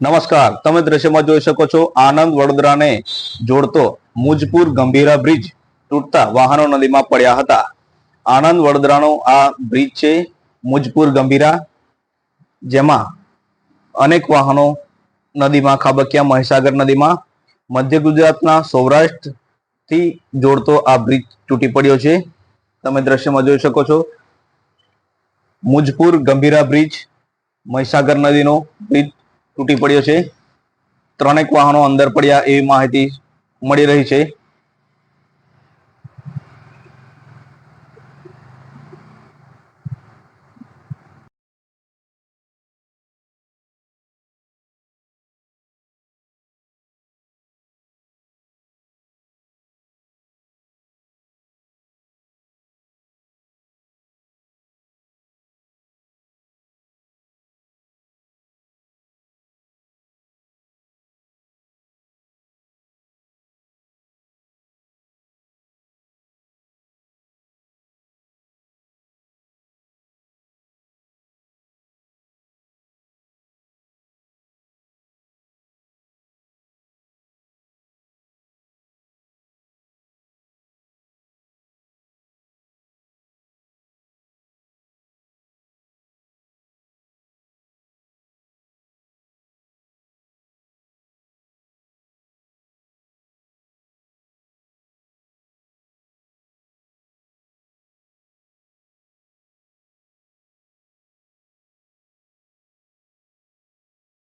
નમસ્કાર. તમે દ્રશ્યમાં જોઈ શકો છો, આનંદ વડોદરાને જોડતો મુજપુર ગંભીરા બ્રિજ તૂટતા વાહનો નદીમાં પડ્યા હતા. આનંદ વડોદરાનો આ બ્રિજ છે મુજપુર ગંભીરા, જેમાં અનેક વાહનો નદીમાં, ખાબક્યા મહીસાગર નદીમાં, મધ્ય ગુજરાતના સૌરાષ્ટ્રથી જોડતો આ બ્રિજ તૂટી પડ્યો છે. તમે દ્રશ્યમાં જોઈ શકો છો, મુજપુર ગંભીરા બ્રિજ, મહીસાગર નદીનો બ્રિજ તૂટી પડ્યો છે. ત્રણેક વાહનો અંદર પડ્યા એવી માહિતી મળી રહી છે.